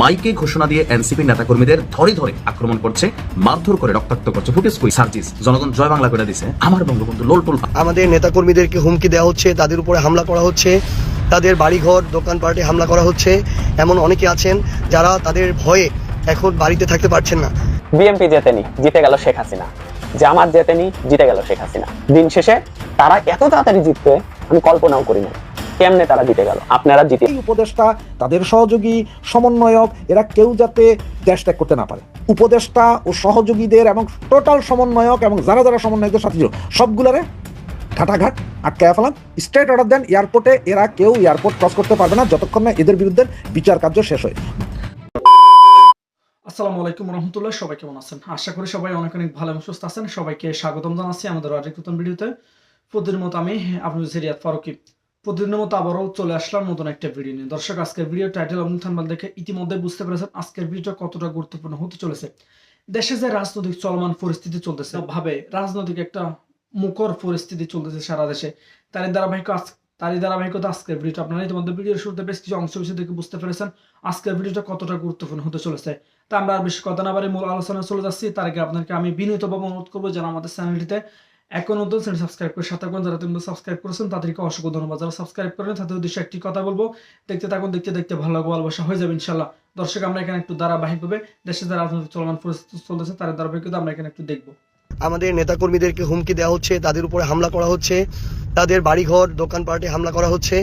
মাইকে ঘোষণা দিয়ে এনসিপি নেতাকর্মীদের ধরে ধরে আক্রমণ করছে মারধর করে রক্তাক্ত করছে ফুটেজ কই সার্জিস জনগণ জয় বাংলা করে দিছে। আমার বঙ্গবন্ধু লোলটোল আমাদের নেতাকর্মীদেরকে হুমকি দেওয়া হচ্ছে তাদের উপরে হামলা করা হচ্ছে তাদের বাড়িঘর দোকানপাটে হামলা করা হচ্ছে এমন অনেকে আছেন যারা তাদের ভয়ে এখন বাড়িতে থাকতে পারছেন না। বিএনপি জেতেনি জিতে গেল শেখ হাসিনা। জামাত জেতেনি জিতে গেল শেখ হাসিনা। দিন শেষে তারা এত তাড়াতাড়ি জিতবে আমি কল্পনাও করি না কেমনে তারা জিতে গেল? আপনারা জিতে এই উপদেষ্টা তাদের সহযোগী সমন্বয়ক এরা কেউ যাতে দেশ ত্যাগ করতে না পারে। উপদেষ্টা ও সহযোগীদের এবং টোটাল সমন্বয়ক এবং যারা যারা সমন্বয়কদের সাথে ছিল সবগুলারে ঘাটাঘাট আটকায় ফেলান স্ট্রেট অর্ডার দেন এয়ারপোর্টে এরা কেউ এয়ারপোর্ট ক্রস করতে পারবে না যতক্ষণ না এদের বিরুদ্ধে বিচার কার্য শেষ হয়। আসসালামু আলাইকুম রহমতুল্লাহ সবাই কেমন আছেন? আশা করি সবাই অনেক অনেক ভালো এবং সুস্থ আছেন। সবাইকে স্বাগতম জানাচ্ছি আমাদের আরেক নতুন ভিডিওতে। প্রতিদিনের মতো আমি আপনাদের সিরিয়াত ফারুকি। প্রতিদিনের মতো আবারও চলে আসলাম নতুন একটা ভিডিও নিয়ে। দর্শক, আজকের ভিডিও টাইটেল থাম্বাল দেখে ইতিমধ্যে বুঝতে পেরেছেন আজকের ভিডিওটা কতটা গুরুত্বপূর্ণ হতে চলেছে। দেশে যে রাজনৈতিক চলমান পরিস্থিতি চলতেছে, ভাবে রাজনৈতিক একটা মুখর পরিস্থিতি চলতেছে সারা দেশে। তারই ধারাবাহিক আজ- তারই ধারাবাহিকতা আজকের ভিডিওটা আপনারা ইতিমধ্যে ভিডিওর শুরুতে বেশ কিছু অংশ বিষয় দেখে বুঝতে পেরেছেন আজকের ভিডিওটা কতটা গুরুত্বপূর্ণ হতে চলেছে। তা আমরা আর বেশি কথা না বাড়ি মূল আলোচনা চলে যাচ্ছি। তার আগে আপনাকে আমি বিনীতভাবে অনুরোধ করব যেন আমাদের চ্যানেলটিতে এখন নতুন চ্যানেল সাবস্ক্রাইব করে সাথে যারা তুমি সাবস্ক্রাইব করেছেন তাদেরকে অসংখ্য ধন্যবাদ। যারা সাবস্ক্রাইব করেন তাদের উদ্দেশ্যে একটি কথা বলব। দেখতে থাকুন দেখতে দেখতে ভালো লাগবে ভালোবাসা হয়ে যাবে ইনশাল্লাহ দর্শক আমরা এখানে একটু ধারাবাহিকভাবে দেশে যে রাজনৈতিক চলমান পরিস্থিতি চলতেছে তার ধারাবাহিকতা আমরা এখানে একটু দেখব। আমাদের নেতাকর্মীদেরকে হুমকি দেওয়া হচ্ছে তাদের উপরে হামলা করা হচ্ছে তাদের বাড়িঘর দোকানপাটে হামলা করা হচ্ছে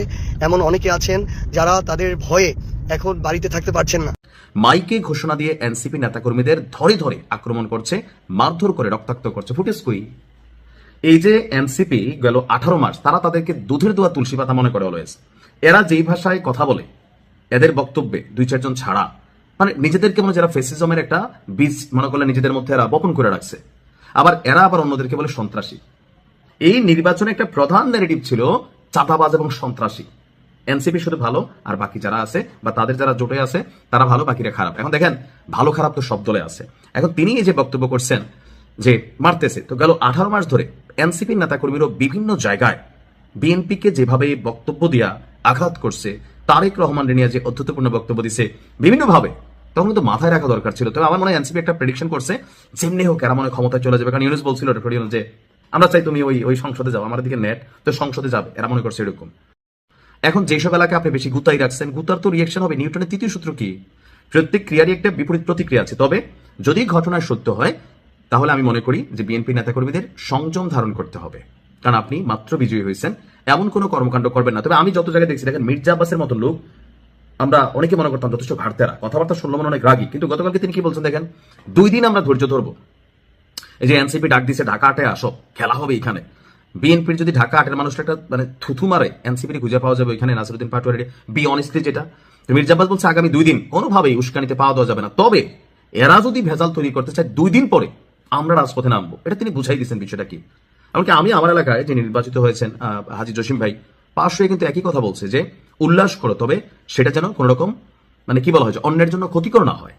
এমন অনেকে আছেন যারা তাদের ভয়ে এখন বাড়িতে থাকতে পারছেন না। মাইকে ঘোষণা দিয়ে এনসিপি নেতাকর্মীদের ধরে ধরে আক্রমণ করছে মারধর করে রক্তাক্ত করছে। ফুটেজ কই? এই যে এনসিপি গেল আঠারো মাস তারা তাদেরকে দুধের দোয়া তুলসী পাতা মনে করে অলওয়েজ এরা যেই ভাষায় কথা বলে, এদের বক্তব্যে দুই চারজন ছাড়া মানে নিজেদেরকে মনে যারা ফেসিজমের একটা বীজ মনে করলে নিজেদের মধ্যে এরা বপন করে রাখছে। আবার এরা আবার অন্যদেরকে বলে সন্ত্রাসী। এই নির্বাচনে একটা প্রধান ন্যারেটিভ ছিল চাঁদাবাজ এবং সন্ত্রাসী। এনসিপি শুধু ভালো, আর বাকি যারা আছে বা তাদের যারা জোটে আছে, তারা ভালো, বাকিরা খারাপ। এখন দেখেন, ভালো খারাপ তো সব দলে আছে। এখন তিনি এই যে বক্তব্য করছেন যে মারতেছে, তো গেল আঠারো মাস ধরে এনসিপি নেতাকর্মীরও বিভিন্ন জায়গায় বিএনপিকে যেভাবে বক্তব্য দিয়া আঘাত করছে, তারেক রহমান নিয়ে যে অধ্যতপূর্ণ বক্তব্য দিছে, বিভিন্নভাবে, তখন কিন্তু মাথায় রাখা দরকার ছিল। তবে আমার মনে হয় এনসিপি একটা প্রেডিকশন করছে, যেমনি হোক এরা মনে ক্ষমতায় চলে যাবে। কারণ ইউনুস বলছিল যে আমরা চাই তুমি ওই ওই সংসদে যাও, আমার দিকে নেট তো সংসদে যাবে, এরা মনে করছে এরকম। এখন যেসব এলাকায় আপনি বেশি গুতাই রাখছেন, গুতার তো রিয়েকশন হবে। নিউটনের তৃতীয় সূত্র কি? প্রত্যেক ক্রিয়ারই একটা বিপরীত প্রতিক্রিয়া আছে। তবে যদি ঘটনা সত্য হয় তাহলে আমি মনে করি যে বিএনপি নেতাকর্মীদের সংযম ধারণ করতে হবে। কারণ আপনি মাত্র বিজয়ী হয়েছেন, এমন কোনো কর্মকাণ্ড করবেন না। তবে আমি যত জায়গায় দেখছি, দেখেন, মির্জা আব্বাসের মতো লোক, আমরা অনেকে মনে করতাম যথেষ্ট ঘাটতেরা কথাবার্তা শুনলো মনে অনেক রাগী। কিন্তু গতকালকে তিনি কি বলছেন দেখেন? দুই দিন আমরা ধৈর্য ধরবো। এই যে এনসিপি ডাক দিছে, ঢাকা আটে আসো, খেলা হবে এখানে। বিএনপির যদি ঢাকা আটের মানুষটা একটা মানে থুথু মারে এনসিপি খুঁজে পাওয়া যাবে ওইখানে, নাসিরুদ্দিন পাটোয়ারি বি অনেস্টলি যেটা। তো মির্জাব্বাস বলছে, আগামী দুই দিন কোনোভাবেই উস্কানিতে পাওয়া দেওয়া যাবে না। তবে এরা যদি ভেজাল তৈরি করতে চায়, দুই দিন পরে আমরা রাজপথে নামবো। এটা তিনি বুঝাই দিচ্ছেন বিষয়টা কি? এমনকি আমি আমার এলাকায় যে নির্বাচিত হয়েছেন হাজি জসিম ভাই, পাশ হয়ে কিন্তু একই কথা বলছে যে, উল্লাস করো, তবে সেটা যেন কোনো রকম মানে কি বলা হয় অন্যের জন্য ক্ষতিকর না হয়।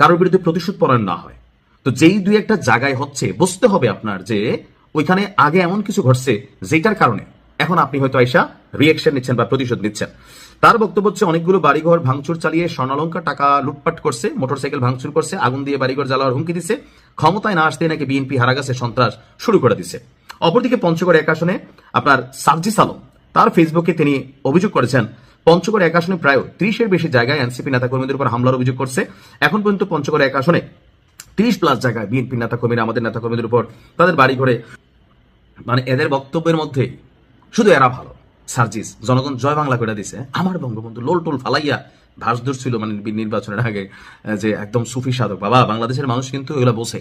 কারোর বিরুদ্ধে প্রতিশোধ পরায়ণ না হয়। তো যেই দুই একটা জায়গায় হচ্ছে, বুঝতে হবে আপনার যে, ওইখানে আগে এমন কিছু ঘটছে যেটার কারণে এখন আপনি হয়তো আইসা রিয়েকশন নিচ্ছেন বা প্রতিশোধ নিচ্ছেন। তার বক্তব্য হচ্ছে, অনেকগুলো বাড়িঘর ভাঙচুর চালিয়ে স্বর্ণালঙ্কার টাকা লুটপাট করছে, মোটরসাইকেল ভাঙচুর করছে, আগুন দিয়ে বাড়িঘর জ্বালাওয়ার হুমকি দিছে ক্ষমতায় না আসতে নাকি বিএনপি হারা গেছে, সন্ত্রাস শুরু করে দিছে অপরদিকে পঞ্চগড় এক আসনে আপনার সার্জিস আলম, তার ফেসবুকে তিনি অভিযোগ করেছেন, পঞ্চগড় এক আসনে প্রায় ত্রিশের বেশি জায়গায় এনসিপি নেতাকর্মীদের উপর হামলার অভিযোগ করছে। এখন পর্যন্ত পঞ্চগড় এক আসনে ত্রিশ প্লাস জায়গায় বিএনপি নেতাকর্মীরা, আমাদের নেতাকর্মীদের উপর তাদের বাড়ি ঘরে মানে এদের বক্তব্যের মধ্যে শুধু এরা ভালো। সার্জিস, জনগণ জয় বাংলা করে দিছে। আমার বঙ্গবন্ধু লোল টোল ফালাইয়া ভাস ছিল মানে নির্বাচনের আগে যে একদম সুফি সাধক। বাবা, বাংলাদেশের মানুষ কিন্তু এগুলো বসে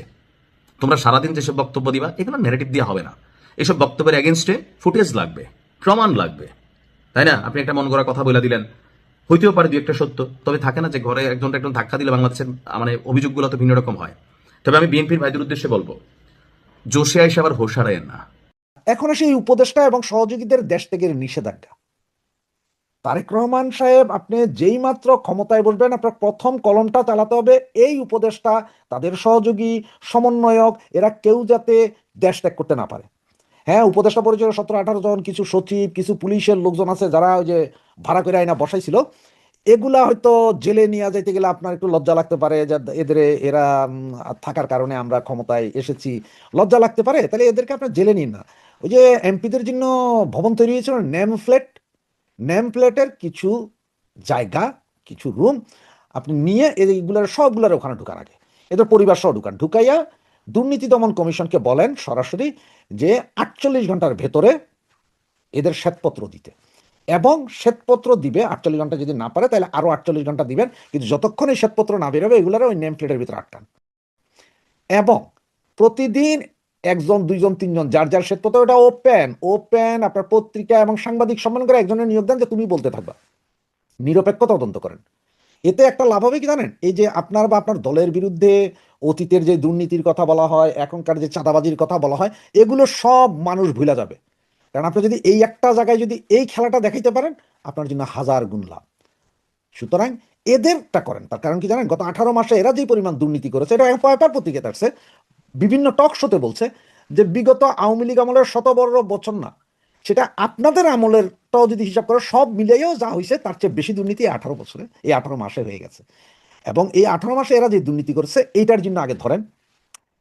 তোমরা সারাদিন যেসব বক্তব্য দিবা, এগুলো নেগেটিভ দিয়ে হবে না। এসব বক্তব্যের এগেনস্টে ফুটেজ লাগবে, প্রমাণ লাগবে। তাই না? আপনি একটা মন গড়া কথা বলে দিলেন। হইতেও পারে দু একটা সত্য, তবে থাকে না যে ঘরে একজন একজন ধাক্কা দিলে বাংলাদেশের মানে অভিযোগগুলো তো ভিন্ন রকম হয়। তবে আমি বিএনপির ভাইদের উদ্দেশ্যে বলব, জোশে আইসে আবার হোশ হারায়েন না। এখন সেই উপদেষ্টা এবং সহযোগীদের দেশ থেকে নিষেধাজ্ঞা। তারেক রহমান সাহেব, আপনি যেই মাত্র ক্ষমতায় বসবেন, আপনার প্রথম কলমটা চালাতে হবে, এই উপদেষ্টা, তাদের সহযোগী, সমন্বয়ক, এরা কেউ যাতে দেশ ত্যাগ করতে না পারে। হ্যাঁ উপদেষ্টা পরিচয় সতেরো আঠারো জন, কিছু সচিব, কিছু পুলিশের লোকজন আছে, যারা ওই যে ভাড়া করে আইনা বসাইছিল। এগুলা হয়তো জেলে নিয়ে যাইতে গেলে আপনার একটু লজ্জা লাগতে পারে এদের, এরা থাকার কারণে আমরা ক্ষমতায় এসেছি। লজ্জা লাগতে পারে, তাহলে এদেরকে আপনার জেলে নিন না। ওই যে এমপিদের জন্য ভবন তৈরি হয়েছিল নেম ফ্ল্যাট নেম প্লেটের কিছু জায়গা, কিছু রুম আপনি নিয়ে এইগুলোর, সবগুলোর ওখানে ঢুকান আগে। এদের পরিবার সহ ঢুকান। ঢুকাইয়া দুর্নীতি দমন কমিশনকে বলেন সরাসরি যে আটচল্লিশ ঘণ্টার ভেতরে এদের শ্বেতপত্র দিতে। এবং শ্বেতপত্র দিবে, আটচল্লিশ ঘণ্টা যদি না পারে, তাহলে আরও আটচল্লিশ ঘণ্টা দিবেন। কিন্তু যতক্ষণ এই শ্বেতপত্র না বেরোবে, এগুলোর ওই নেম প্লেটের ভিতরে আটকান। এবং প্রতিদিন একজন, দুইজন, তিনজন, যার যার শ্বেতপত্র, ওটা ওপেন ওপেন আপনার পত্রিকা এবং সাংবাদিক সম্মান করে একজনের নিয়োগ দেন যে তুমি বলতে থাকবা। নিরপেক্ষ তদন্ত করেন। এতে একটা লাভ হবে কি জানেন? এই যে আপনার বা আপনার দলের বিরুদ্ধে অতীতের যে দুর্নীতির কথা বলা হয়, এখনকার যে চাঁদাবাজির কথা বলা হয়, এগুলো সব মানুষ ভুলে যাবে। কারণ আপনি যদি এই একটা জায়গায় যদি এই খেলাটা দেখাইতে পারেন, আপনার জন্য হাজার গুণ লাভ। সুতরাং এদেরটা করেন। তার কারণ কি জানেন? গত আঠারো মাসে এরা যে পরিমাণ দুর্নীতি করেছে, এটা পেপার পত্রিকা থাকছে বিভিন্ন টক শোতে বলছে যে বিগত আওয়ামী লীগ আমলের শত বড় বছর না। সেটা আপনাদের আমলেরটাও যদি হিসাব করে, সব মিলিয়েও যা হয়েছে তার চেয়ে বেশি দুর্নীতি আঠারো বছরে, এই আঠারো মাসে হয়ে গেছে। এবং এই আঠারো মাসে এরা যে দুর্নীতি করেছে, এইটার জন্য আগে ধরেন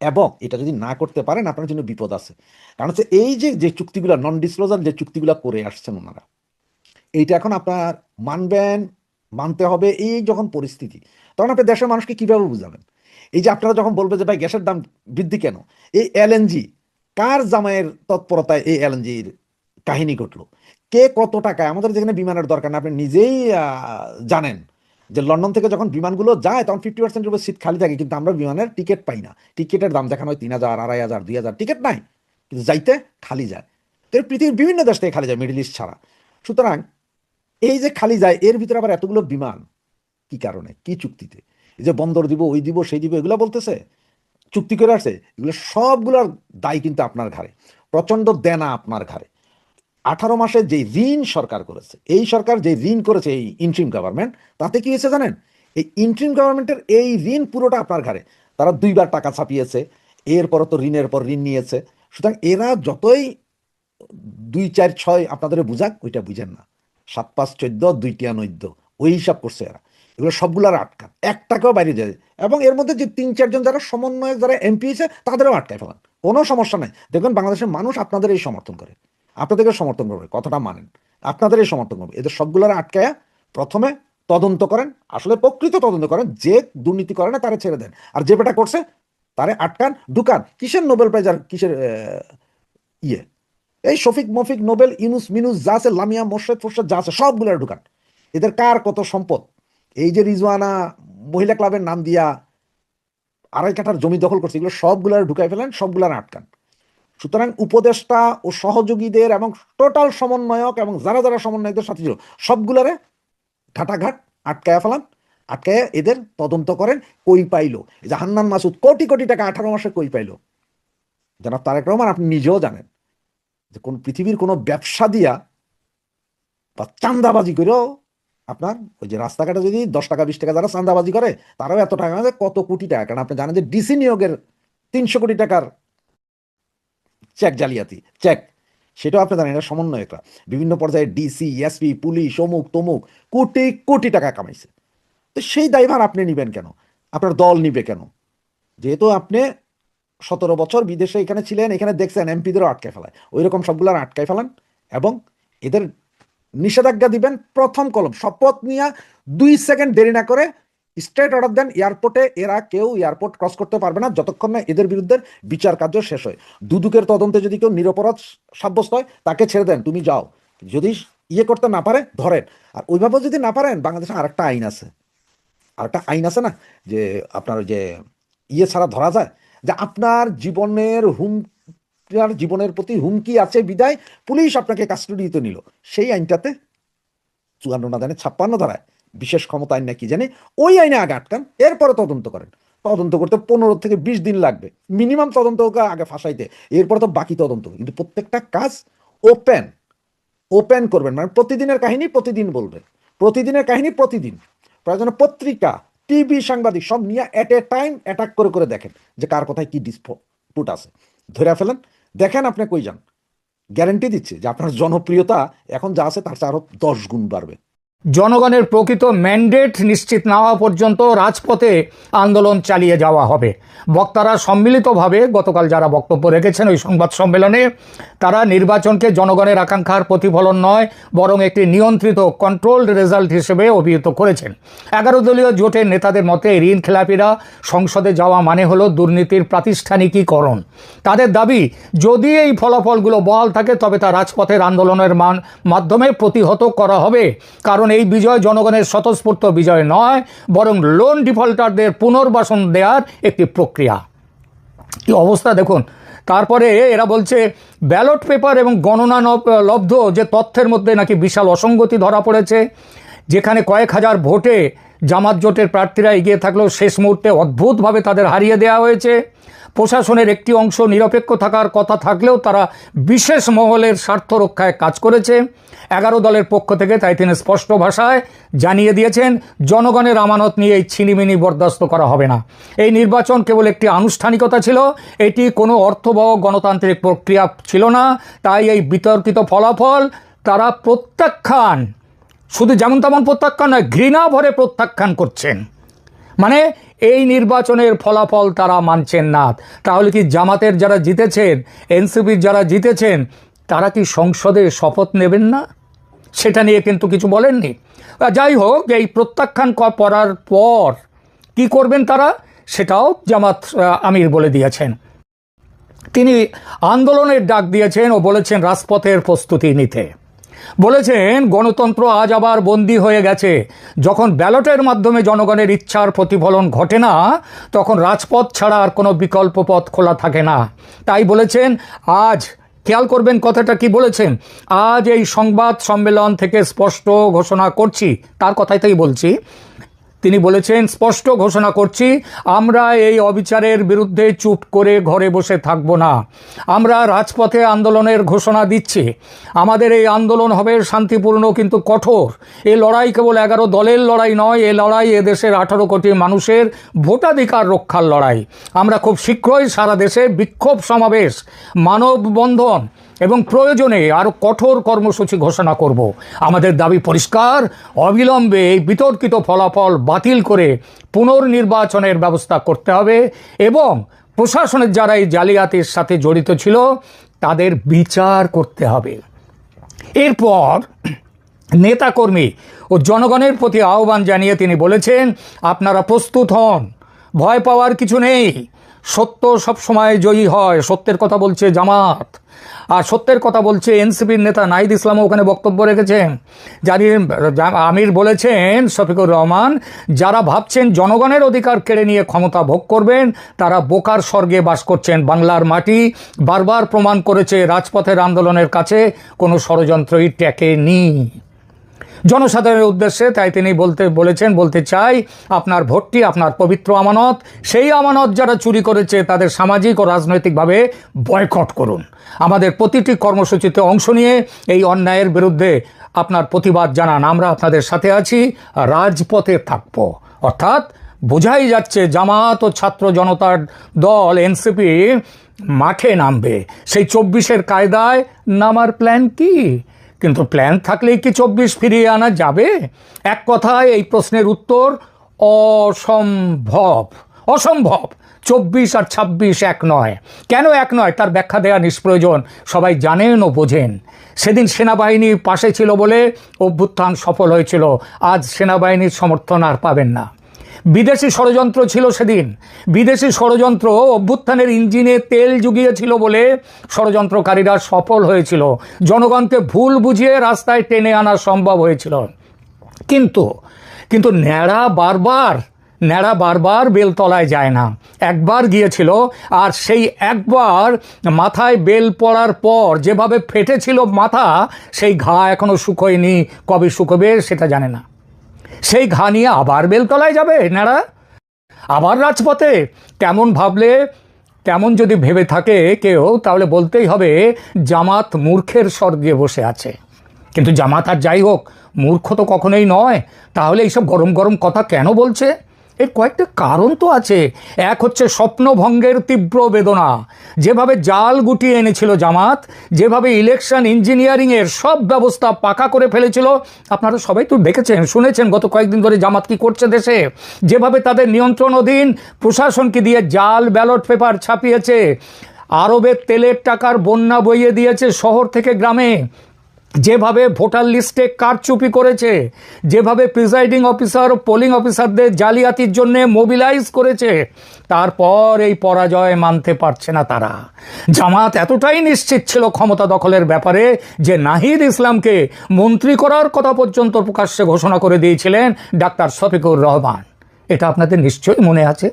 এবং এটা যদি না করতে পারেন, আপনার জন্য বিপদ আছে। কারণ হচ্ছে এই যে যে চুক্তিগুলো নন ডিসক্লোজার যে চুক্তিগুলো করে আসছেন ওনারা, এইটা এখন আপনার মানবেন, মানতে হবে এই যখন পরিস্থিতি। তখন আপনি দেশের মানুষকে কীভাবে বুঝাবেন? এই যে আপনারা যখন বলবে যে, ভাই, গ্যাসের দাম বৃদ্ধি কেন? এই এলএনজি কার জামাইয়ের তৎপরতায় এই এলএনজির কাহিনী ঘটলো? কে কত টাকায়? আমাদের যেখানে বিমানের দরকার না, আপনি নিজেই জানেন। যে লন্ডন থেকে যখন বিমানগুলো যায়, তখন ফিফটি পার্সেন্টের উপর সিট খালি থাকে, কিন্তু আমরা বিমানের টিকিট পাই না। টিকিটের দাম দেখানো হয় তিন হাজার, আড়াই হাজার, দুই হাজার টিকিট নাই। কিন্তু যাইতে খালি যায়। তো পৃথিবীর বিভিন্ন দেশ থেকে খালি যায় মিডল ইস্ট ছাড়া। সুতরাং এই যে খালি যায়, এর ভিতরে আবার এতগুলো বিমান, কি কারণে? কি চুক্তিতে? এই যে বন্দর দিব, ওই দিব, সেই দিব, এগুলো বলতেছে? চুক্তি করে আসছে এগুলো সবগুলোর দায় কিন্তু আপনার ঘাড়ে। প্রচণ্ড দেনা আপনার ঘাড়ে। আঠারো মাসে যে ঋণ সরকার করেছে, এই সরকার যে ঋণ করেছে এই ইন্ট্রিম গভর্নমেন্ট তাতে কি হয়েছে জানেন? এই ইন্ট্রিম গভর্নমেন্টের এই ঋণ পুরোটা আপনার ঘাড়ে। তারা দুইবার টাকা ছাপিয়েছে এরপর তো ঋণের পর ঋণ নিয়েছে। সুতরাং এরা যতই দুই, চার, ছয় আপনাদের বুঝাক, ওইটা বুঝেন না। সাত, পাঁচ, চোদ্দ দুইটিয়া নৈদ্য ওই হিসাব করছে এরা। এগুলো সবগুলার আটকান এক টাকাও বাইরে যায় এবং এর মধ্যে যে তিন চারজন যারা সমন্বয়ক, যারা এমপি হয়েছে, তাদেরও আটকায় ফেলান। কোনো সমস্যা নাই। দেখবেন বাংলাদেশের মানুষ আপনাদের এই সমর্থন করে। আপনাদেরকে সমর্থন করবে, কথাটা মানেন। আপনাদেরই সমর্থন করবে। এদের সবগুলোর আটকায়া প্রথমে তদন্ত করেন, আসলে প্রকৃত তদন্ত করেন, যে দুর্নীতি করে না তারা ছেড়ে দেন। আর যে বেটা করছে, তারে আটকান, ঢুকান। কিসের নোবেল প্রাইজ আর কিসের ইয়ে? এই শফিক, মফিক, নোবেল, ইনুস, মিনুস, যা আছে, লামিয়া, মোর্শেদ, ফোর্শেদ, যা আছে সবগুলো ঢুকান। এদের কার কত সম্পদ? এই যে রিজওয়ানা মহিলা ক্লাবের নাম দিয়া আড়াই কাঠার জমি দখল করছে, এগুলো সবগুলার ঢুকাই ফেলেন, সবগুলার আটকান। সুতরাং উপদেষ্টা ও সহযোগীদের এবং টোটাল সমন্বয়ক এবং যারা যারা সমন্বয়কদের সাথে ছিল, সবগুলারে ঘাটাঘাট আটকায়া ফেলান, আটকায় এদের তদন্ত করেন, কই পাইলো। যে হান্নান মাসুদ কোটি কোটি টাকা আঠারো মাসে কই পাইলো? জনাব তারেক রহমান, আপনি নিজেও জানেন যে কোন পৃথিবীর কোনো ব্যবসা দিয়া বা চান্দাবাজি করেও আপনার ওই যে রাস্তাঘাটে যদি দশ টাকা, বিশ টাকা যারা চান্দাবাজি করে, তারাও এত টাকা কত কোটি টাকা। কারণ আপনি জানেন যে ডিসি নিয়োগের তিনশো কোটি টাকার চেক জালিয়াতি চেক সেটাও আপনি জানেন এটা সমন্বয়করা বিভিন্ন পর্যায়ে ডিসি এসপি পুলিশ, অমুক, তমুক, কোটি কোটি টাকা কামাইছে। তো সেই দায়ভার আপনি নিবেন কেন? আপনার দল নিবে কেন? যেহেতু আপনি সতেরো বছর বিদেশে এখানে ছিলেন, এখানে দেখছেন এমপিদেরও আটকে ফেলায়। ওই রকম সবগুলো আটকায় ফেলান এবং এদের নিষেধাজ্ঞা দিবেন প্রথম কলম, শপথ নিয়ে দুই সেকেন্ড দেরি না করে স্ট্রেট অর্ডার দেন এয়ারপোর্টে, এরা কেউ এয়ারপোর্ট ক্রস করতে পারবে না যতক্ষণ না এদের বিরুদ্ধে বিচার কার্য শেষ হয়। দুদুকের তদন্তে যদি কেউ নিরপরাধ সাব্যস্ত হয়, তাকে ছেড়ে দেন, তুমি যাও। যদি ইয়ে করতে না পারে, ধরেন। আর ওইভাবে যদি না পারেন, বাংলাদেশে আরেকটা আইন আছে। আরেকটা আইন আছে না, যে আপনার যে ইয়ে ছাড়া ধরা যায়, যে আপনার জীবনের হুম, আপনার জীবনের প্রতি হুমকি আছে, বিদায়, পুলিশ আপনাকে কাস্টডিতে নিল। সেই আইনটাতে চুয়ান্ন না জানে ছাপ্পান্ন ধারায়। বিশেষ ক্ষমতা আইন না কি জানে, ওই আইনে আগে আটকান এরপরে তদন্ত করেন। তদন্ত করতে পনেরো থেকে বিশ দিন লাগবে। মিনিমাম তদন্ত আগে ফাঁসাইতে। এরপরে তো বাকি তদন্ত। কিন্তু প্রত্যেকটা কাজ ওপেন। ওপেন করবেন। মানে প্রতিদিনের কাহিনী প্রতিদিন বলবেন। প্রতিদিনের কাহিনী প্রতিদিন। প্রয়োজনে পত্রিকা, টিভি, সাংবাদিক সব নিয়ে এট এ টাইম অ্যাটাক করে করে দেখেন যে কার কোথায় কি ডিসপুট আছে। ধরে ফেলেন। দেখেন আপনি কই যান। গ্যারেন্টি দিচ্ছে যে আপনার জনপ্রিয়তা এখন যা আছে তার চেয়ে আরও দশ গুণ বাড়বে। জনগণের প্রকৃত ম্যান্ডেট নিশ্চিত না হওয়া পর্যন্ত রাজপথে আন্দোলন চালিয়ে যাওয়া হবে। বক্তারা সম্মিলিতভাবে, গতকাল যারা বক্তব্য রেখেছেন ওই সংবাদ সম্মেলনে, তারা নির্বাচনকে জনগণের আকাঙ্ক্ষার প্রতিফলন নয়, বরং একটি নিয়ন্ত্রিত কন্ট্রোলড রেজাল্ট হিসেবে অভিহিত করেছেন। এগারো দলীয় জোটের নেতাদের মতে, ঋণ খেলাপিরা সংসদে যাওয়া মানে হলো দুর্নীতির প্রাতিষ্ঠানিকীকরণ। তাদের দাবি, যদি এই ফলাফলগুলো বহাল থাকে, তবে তা রাজপথের আন্দোলনের মান, মাধ্যমে প্রতিহত করা হবে। কারণ এই বিজয় জনগণের স্বতঃস্ফূর্ত বিজয় নয়, বরং লোন ডিফল্টারদের পুনর্বাসন দেওয়ার একটি প্রক্রিয়া। কি অবস্থা দেখুন। তারপরে এরা বলছে, ব্যালট পেপার এবং গণনা লব্ধ যে তথ্যের মধ্যে নাকি বিশাল অসঙ্গতি ধরা পড়েছে, যেখানে কয়েক হাজার ভোটে জামাত জোটের প্রার্থীরা এগিয়ে থাকলেও শেষ মুহূর্তে অদ্ভুতভাবে তাদের হারিয়ে দেওয়া হয়েছে। প্রশাসনের একটি অংশ নিরপেক্ষ থাকার কথা থাকলেও তারা বিশেষ মহলের স্বার্থ রক্ষায় কাজ করেছে। এগারো দলের পক্ষ থেকে তাই তিনি স্পষ্ট ভাষায় জানিয়ে দিয়েছেন, জনগণের আমানত নিয়ে এই ছিনিমিনি বরদাস্ত করা হবে না। এই নির্বাচন কেবল একটি আনুষ্ঠানিকতা ছিল, এটি কোনো অর্থবহ গণতান্ত্রিক প্রক্রিয়া ছিল না। তাই এই বিতর্কিত ফলাফল তারা প্রত্যাখ্যান, শুধু যেমন তেমন প্রত্যাখ্যান নয়, ঘৃণা ভরে প্রত্যাখ্যান করছেন। মানে এই নির্বাচনের ফলাফল তারা মানছেন না। তাহলে কি জামাতের যারা জিতেছেন, এনসিপির যারা জিতেছেন, তারা কি সংসদে শপথ নেবেন না? সেটা নিয়ে কিন্তু কিছু বলেননি। যাই হোক, এই প্রত্যাখ্যান করার পর কি করবেন তারা, সেটাও জামাত আমির বলে দিয়েছেন। তিনি আন্দোলনের ডাক দিয়েছেন ও বলেছেন, রাজপথের প্রস্তুতি নিতে। বলেছেন, গণতন্ত্র আজ আবার বন্দি হয়ে গেছে। যখন ব্যালটের মাধ্যমে জনগণের ইচ্ছার প্রতিফলন ঘটে না, তখন রাজপথ ছাড়া আর কোনো বিকল্প পথ খোলা থাকে না। তাই বলেছেন, আজ খেয়াল করবেন কথাটা কি বলেছেন? আজ এই সংবাদ সম্মেলন থেকে স্পষ্ট ঘোষণা করছি, তার কথাই তাই বলছি। তিনি বলেছেন, স্পষ্ট ঘোষণা করছি, আমরা এই অবিচারের বিরুদ্ধে চুপ করে ঘরে বসে থাকব না। আমরা রাজপথে আন্দোলনের ঘোষণা দিচ্ছি। আমাদের এই আন্দোলন হবে শান্তিপূর্ণ কিন্তু কঠোর। এই লড়াই কেবল এগারো দলের লড়াই নয় এই লড়াই এদেশের আঠারো কোটি মানুষের ভোটাধিকার রক্ষার লড়াই। আমরা খুব শীঘ্রই সারা দেশে বিক্ষোভ সমাবেশ, মানববন্ধন এবং প্রয়োজনে আরও কঠোর কর্মসূচি ঘোষণা করব। আমাদের দাবি পরিষ্কার, অবিলম্বে এই বিতর্কিত ফলাফল বাতিল করে পুনর্নির্বাচনের ব্যবস্থা করতে হবে এবং প্রশাসনের যারা এই জালিয়াতির সাথে জড়িত ছিল, তাদের বিচার করতে হবে। এরপর নেতাকর্মী ও জনগণের প্রতি আহ্বান জানিয়ে তিনি বলেছেন, আপনারা প্রস্তুত হন, ভয় পাওয়ার কিছু নেই। সত্য সবসময় জয়ী হয়। সত্যের কথা বলছে জামাত। আর সত্যের কথা বলছে এনসিপির নেতা নাহিদ ইসলামও ওখানে বক্তব্য রেখেছেন। যারি আমির বলেছেন, শফিকুর রহমান, যারা ভাবছেন জনগণের অধিকার কেড়ে নিয়ে ক্ষমতা ভোগ করবেন, তারা বোকার স্বর্গে বাস করছেন বাংলার মাটি। বারবার প্রমাণ করেছে রাজপথের আন্দোলনের কাছে কোনো ষড়যন্ত্রই টেকেনি। জনসাধারণের উদ্দেশ্যে তাই তিনি বলতে বলেছেন, বলতে চাই, আপনার ভোটটি, আপনার পবিত্র আমানত, সেই আমানত যারা চুরি করেছে তাদের সামাজিক ও রাজনৈতিকভাবে বয়কট করুন। আমাদের প্রতিটি কর্মসূচিতে অংশ নিয়ে এই অন্যায়ের বিরুদ্ধে আপনার প্রতিবাদ জানান। আমরা আপনাদের সাথে আছি, রাজপথে থাকব। অর্থাৎ বোঝাই যাচ্ছে জামাত ও ছাত্র জনতার দল, এনসিপি, মাঠে নামবে। সেই চব্বিশের কায়দায় নামার প্ল্যান কি? কিন্তু প্ল্যান থাকলেই কি চব্বিশ ফিরিয়ে আনা যাবে? এক কথায় এই প্রশ্নের উত্তর, অসম্ভব। অসম্ভব। চব্বিশ আর ছাব্বিশ এক নয়। কেন এক নয়? তার ব্যাখ্যা দেওয়া নিষ্প্রয়োজন। সবাই জানেন ও বোঝেন। সেদিন সেনাবাহিনী পাশে ছিল বলে অভ্যুত্থান সফল হয়েছিল। আজ সেনাবাহিনীর সমর্থন আর পাবেন না। বিদেশি ষড়যন্ত্র ছিল সেদিন। বিদেশি ষড়যন্ত্র অভ্যুত্থানের ইঞ্জিনে তেল জুগিয়েছিল বলে ষড়যন্ত্রকারীরা সফল হয়েছিল। জনগণকে ভুল বুঝিয়ে রাস্তায় টেনে আনা সম্ভব হয়েছিল। কিন্তু কিন্তু ন্যাড়া বারবার ন্যাড়া বারবার বেলতলায় যায় না। একবার গিয়েছিল আর সেই একবার মাথায় বেল পড়ার পর যেভাবে ফেটেছিল মাথা, সেই ঘা এখনও শুকোয়নি। কবে শুকোবে সেটা জানে না। সেই ঘা নিয়ে আবার বেলতলায় যাবে, নারা? আবার রাজপথে? কেমন ভাবলে? কেমন যদি ভেবে থাকে কেউ, তাহলে বলতেই হবে, জামাত মূর্খের স্বর্গে বসে আছে। কিন্তু জামাত আর যাই হোক, মূর্খ তো কখনোই নয়। তাহলে এইসব গরম গরম কথা কেন বলছে? এর কয়েকটা কারণ তো আছে। এক হচ্ছে স্বপ্নভঙ্গের তীব্র বেদনা। যেভাবে জাল গুটিয়ে এনেছিল জামাত, যেভাবে ইলেকশন ইঞ্জিনিয়ারিংয়ের সব ব্যবস্থা পাকা করে ফেলেছিল, আপনারা সবাই তো দেখেছেন, শুনেছেন গত কয়েকদিন ধরে জামাত কি করছে দেশে? যেভাবে তাদের নিয়ন্ত্রণ অধীন প্রশাসনকে দিয়ে জাল ব্যালট পেপার ছাপিয়েছে, আরবের তেলের টাকার বন্যা বইয়ে দিয়েছে শহর থেকে গ্রামে। যেভাবে ভোটার লিস্টে কারচুপি করেছে, যেভাবে প্রিজাইডিং অফিসার, পোলিং অফিসারদের জালিয়াতির জন্য মোবিলাইজ করেছে, তারপর এই পরাজয় মানতে পারছে না তারা। জামাত এতটাই নিশ্চিত ছিল ক্ষমতা দখলের ব্যাপারে যে নাহিদ ইসলামকে মন্ত্রী করার কথা পর্যন্ত প্রকাশ্যে ঘোষণা করে দিয়েছিলেন ডাক্তার শফিকুর রহমান। এটা আপনাদের নিশ্চয়ই মনে আছে?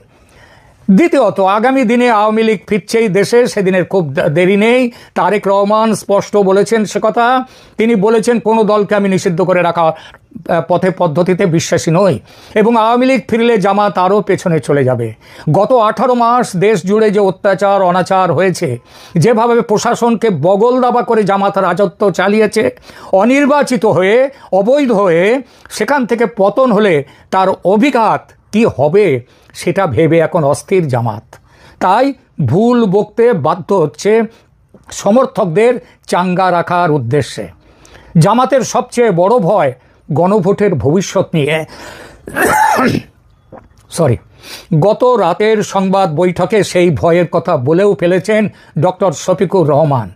দ্বিতীয়ত, আগামী দিনে আওয়ামী লীগ ফিরছেই দেশে, সেদিনের খুব দেরি নেই। তারেক রহমান স্পষ্ট বলেছেন সে কথা। তিনি বলেছেন, কোনো দলকে আমি নিষিদ্ধ করে রাখা পথে, পদ্ধতিতে বিশ্বাসী নই। এবং আওয়ামী লীগ ফিরলে জামাত আরও পেছনে চলে যাবে। গত আঠারো মাস দেশ জুড়ে যে অত্যাচার, অনাচার হয়েছে, যেভাবে প্রশাসনকে বগল দাবা করে জামাত রাজত্ব চালিয়েছে, অনির্বাচিত হয়ে, অবৈধ হয়ে, সেখান থেকে পতন হলে তার অভিঘাত কি হবে সেটা ভেবে এখন অস্থির জামাত। তাই ভুল বকতে বাধ্য হচ্ছে সমর্থকদের চাঙ্গা রাখার উদ্দেশ্যে। জামাতের সবচেয়ে বড় ভয় গণভোটের ভবিষ্যৎ নিয়ে। সরি। গত রাতের সংবাদ বৈঠকে সেই ভয়ের কথা বলেও ফেলেছেন ডক্টর শফিকুর রহমান।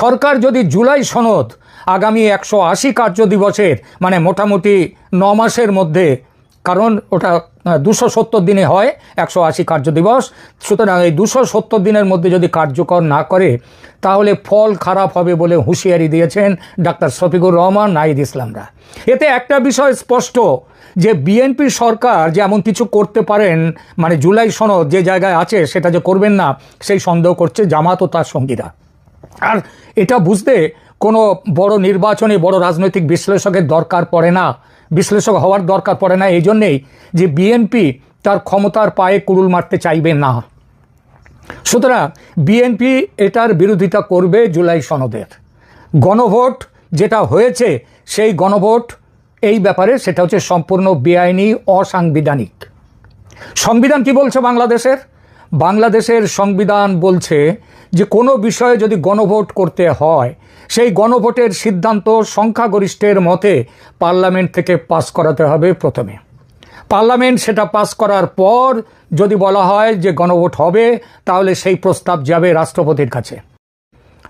সরকার যদি জুলাই সনদ আগামী একশো আশি কার্য দিবসের মানে মোটামুটি ন মাসের মধ্যে কারণ ওটা দুশো সত্তর দিনে হয়, একশো আশি কার্য দিবস। সুতরাং এই দুশো সত্তর দিনের মধ্যে যদি কার্যকর না করে, তাহলে ফল খারাপ হবে বলে হুঁশিয়ারি দিয়েছেন ডাক্তার শফিকুর রহমান নাহিদ ইসলামরা। এতে একটা বিষয় স্পষ্ট, যে বিএনপি সরকার যে এমন কিছু করতে পারেন মানে জুলাই সনদ যে জায়গায় আছে সেটা যে করবেন না, সেই সন্দেহ করছে জামাত ও তার সঙ্গীরা। আর এটা বুঝতে কোনো বড় নির্বাচনে, বড় রাজনৈতিক বিশ্লেষকের দরকার পড়ে না। বিশ্লেষক হওয়ার দরকার পড়ে না এই জন্যেই যে বিএনপি তার ক্ষমতার পায়ে কুড়ুল মারতে চাইবে না। সুতরাং বিএনপি এটার বিরোধিতা করবে জুলাই সনদের। গণভোট যেটা হয়েছে, সেই গণভোট, এই ব্যাপারে সেটা হচ্ছে সম্পূর্ণ বেআইনি, অসাংবিধানিক। সংবিধান কি বলছে বাংলাদেশের? বাংলাদেশের সংবিধান বলছে যে কোনো বিষয়ে যদি গণভোট করতে হয়, সেই গণভোটের সিদ্ধান্ত সংখ্যাগরিষ্ঠের মতে পার্লামেন্ট থেকে পাস করাতে হবে প্রথমে। পার্লামেন্ট সেটা পাস করার পর যদি বলা হয় যে গণভোট হবে, তাহলে সেই প্রস্তাব যাবে রাষ্ট্রপতির কাছে।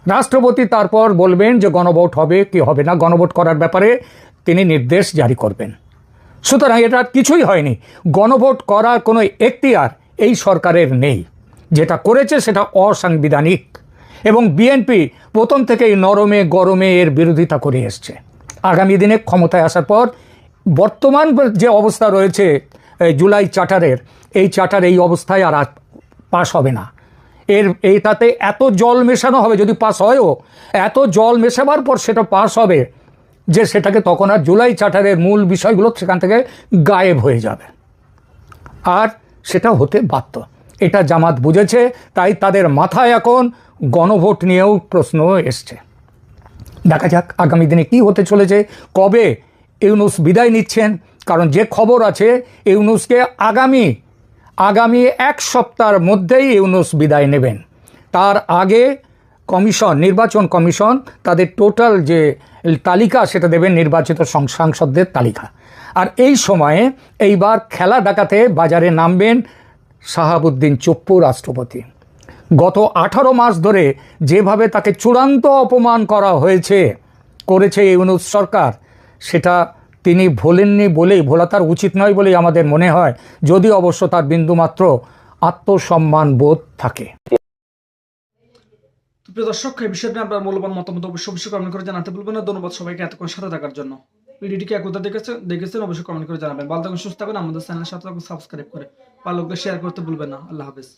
রাষ্ট্রপতি তারপর বলবেন যে গণভোট হবে কি হবে না, গণভোট করার ব্যাপারে তিনি নির্দেশ জারি করবেন। সুতরাং এটা কিছুই হয়নি। গণভোট করার কোনো এখতিয়ার এই সরকারের নেই। যেটা করেছে সেটা অসাংবিধানিক। এবং বিএনপি প্রথম থেকেই নরমে, গরমে এর বিরোধিতা করে এসছে। আগামী দিনে ক্ষমতায় আসার পর বর্তমান যে অবস্থা রয়েছে জুলাই চার্টারের, এই চার্টার এই অবস্থায় আর পাশ হবে না। এর এইটাতে এত জল মেশানো হবে যদি পাস হয়ও, এত জল মেশাবার পর সেটা পাস হবে যে সেটাকে তখন আর জুলাই চার্টারের মূল বিষয়গুলো সেখান থেকে গায়েব হয়ে যাবে। আর সেটা হতে বাধ্য। এটা জামাত বুঝেছে, তাই তাদের মাথায় এখন গণভোট নিয়েও প্রশ্ন এসছে। দেখা যাক আগামী দিনে কি হতে চলেছে, কবে ইউনুস বিদায় নিচ্ছেন, কারণ যে খবর আছে, ইউনুসকে আগামী আগামী এক সপ্তাহের মধ্যেই ইউনুস বিদায় নেবেন। তার আগে কমিশন, নির্বাচন কমিশন তাদের টোটাল যে তালিকা, সেটা দেবেন নির্বাচিত সাংসদদের তালিকা। আর এই সময়ে এইবার খেলা ডাকাতে বাজারে নামবেন শাহাবুদ্দিন চুপ্পু রাষ্ট্রপতি। গত আঠারো মাস ধরে যেভাবে তাকে চূড়ান্ত অপমান করা হয়েছে, করেছে ইউনুস সরকার, সেটা তিনি ভোলেননি বলেই ভোলা তার উচিত নয় বলেই আমাদের মনে হয়, যদি অবশ্য তার বিন্দুমাত্র আত্মসম্মান বোধ থাকে। প্রিয় দর্শক, এই বিষয়টি আপনার মূল্যবান মতামত অবশ্যই অবশ্যই কমেন্ট করে জানাতে ভুলবেন না। ধন্যবাদ সবাইকে এতক্ষণ সাথে থাকার জন্য। ভিডিওটিকে একতা দেখেছেন দেখেছেন, অবশ্যই কমেন্ট করে জানাবেন। ভালো থাকুন, সুস্থ থাকুন, আমাদের চ্যানেলের সাথে সাবস্ক্রাইব করে। ভালো শেয়ার করতে ভুলবেন না। আল্লাহ হাফেজ।